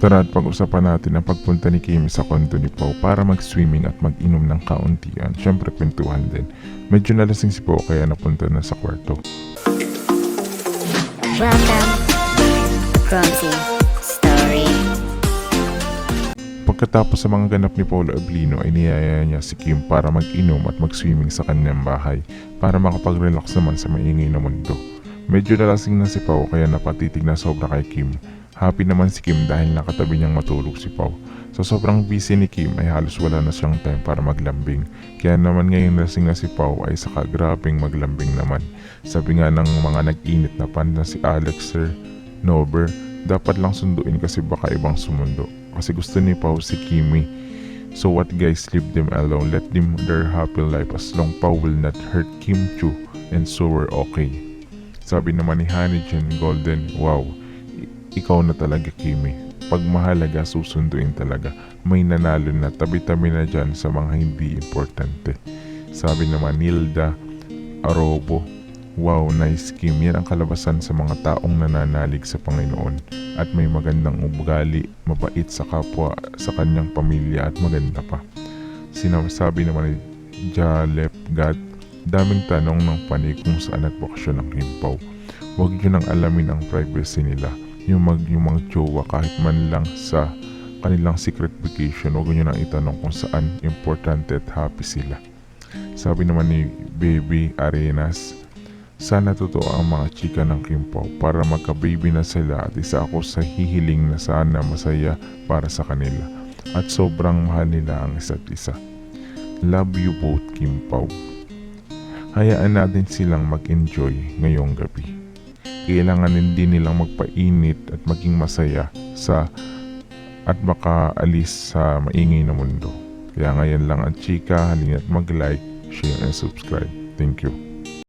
Tara at pag-usapan natin ang pagpunta ni Kimi sa kondo ni Pau para mag-swimming at mag-inom ng kauntian. Siyempre, pintuhan din. Medyo nalasing si Pau kaya napunta na sa kwarto. Story. Pagkatapos sa mga ganap ni Paolo Ablino ay niyaya niya si Kim para mag-inom at mag-swimming sa kanyang bahay para makapag-relax naman sa maingay na mundo. Medyo nalasing na si Pau kaya napatitig na sobra kay Kim. Happy naman si Kim dahil nakatabi niyang matulog si Pau. Sa sobrang busy ni Kim ay halos wala na siyang time para maglambing. Kaya naman ngayon lasing na si Pau ay saka grabing maglambing naman. Sabi nga ng mga nag-init na pan na si Alex Sir Nober, dapat lang sunduin kasi baka ibang sumundo. Kasi gusto ni Pau si Kimi. So what guys, leave them alone. Let them their happy life as long Pau will not hurt Kim Chu and so we're okay. Sabi naman ni Honey Jen Golden, wow, ikaw na talaga Kimi. Pag mahalaga, susunduin talaga. May nanalo na, tabi-tabi na dyan sa mga hindi importante. Sabi naman Nilda Arobo, wow, nice Kim. Yan ang kalabasan sa mga taong nananalig sa Panginoon at may magandang ugali, mabait sa kapwa, sa kanyang pamilya at maganda pa. Sinasabi naman ni Jalep God, daming tanong ng panay kung saan nagbakasyon ng Kimpaw. Huwag nyo nang alamin ang privacy nila. Yung, mag, yung mga jowa kahit man lang sa kanilang secret vacation, huwag nyo nang itanong kung saan importante at happy sila. Sabi naman ni Baby Arenas, sana totoo ang mga chika ng Kimpaw para magka-baby na sila at isa ako sa hihiling na sana masaya para sa kanila at sobrang mahal nila ang isa't isa. Love you both Kimpaw. Hayaan natin silang mag-enjoy ngayong gabi. Kailangan din nilang magpainit at maging masaya sa at makaalis sa maingay na mundo. Kaya ngayon lang ang chika, halina't mag-like, share and subscribe. Thank you.